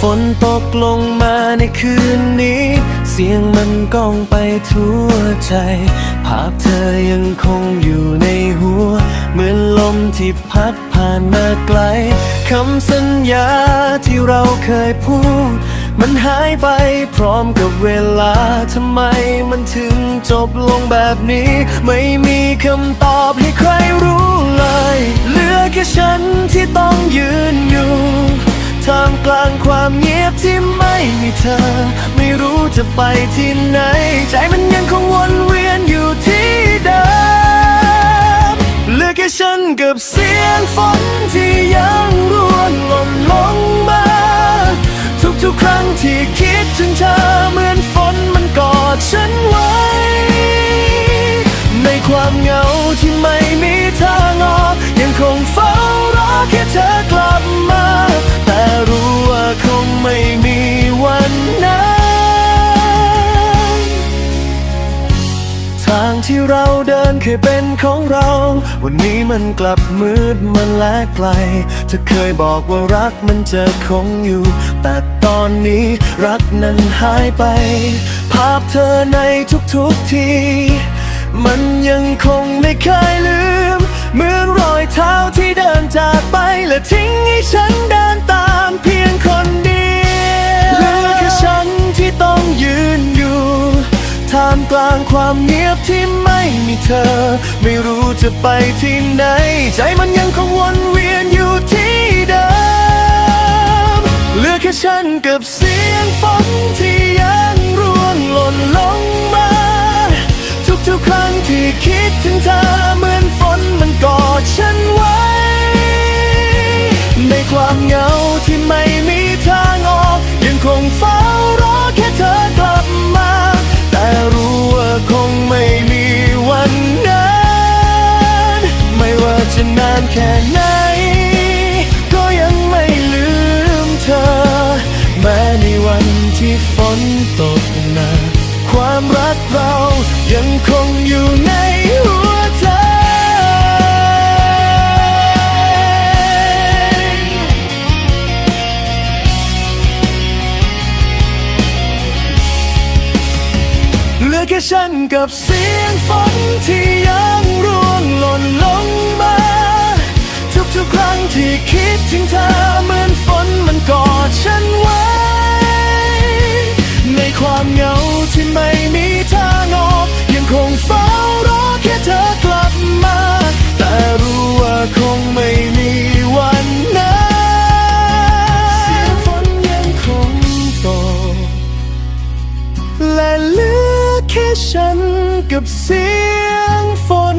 ฝนตกลงมาในคืนนี้ เสียงมันก้องไปทั่วใจ ภาพเธอยังคงอยู่ในหัว เหมือนลมที่พัดผ่านมาไกลคำสัญญาที่เราเคยพูด มันหายไปพร้อมกับเวลาทำไมมันถึงจบลงแบบนี้ ไม่มีคำตอบให้ใครรู้เลย เหลือแค่ฉันที่ต้องยืนอยู่ ท่ามกลางความเงียบที่ไม่มีเธอ ไม่รู้จะไปที่ไหน ใจมันยังคงวนเวียนอยู่ที่เดิมเหลือแค่ฉันกับเสียงฝนที่ยังร่วงหล่นลงมา ทุกๆครั้งที่คิดถึงเธอเหมือนฝนมันกอดฉันไว้ ในความเหงาที่ไม่มีทางออกยังคงเฝ้ารอแค่เธอางที่เราเดินเคยเป็นของเรา วันนี้มันกลับมืดมันและไกลเธอเคยบอกว่ารักมันจะคงอยู่ แต่ตอนนี้รักนั้นหายไป ภาพเธอในทุกๆที มันยังคงไม่เคยลืม เหมือนรอยเท้าที่เดินจากไปและทิ้งให้ฉันเดินตามเพียงคนเดียวเหลือแค่ฉันที่ต้องยืนอยู่ ท่ามกลางความเงียบ ที่ไม่มีเธอ ไม่รู้จะไปที่ไหน ใจมันยังคงวนเวียนอยู่ที่เดิมเหลือแค่ฉันกับเสียงฝนที่ยังร่วงหล่นลงมา ทุกๆครั้งที่คิดถึงเธอเหมือนฝนมันกอดฉันไว้ ในความเหงาที่ไม่มีทางออกยังคงเฝ้า กนักความรักเรายังคงอยู่ในหัวใจเหลือแค่ฉันกับเสียงฝนที่ แค่ฉันกับเสียงฝน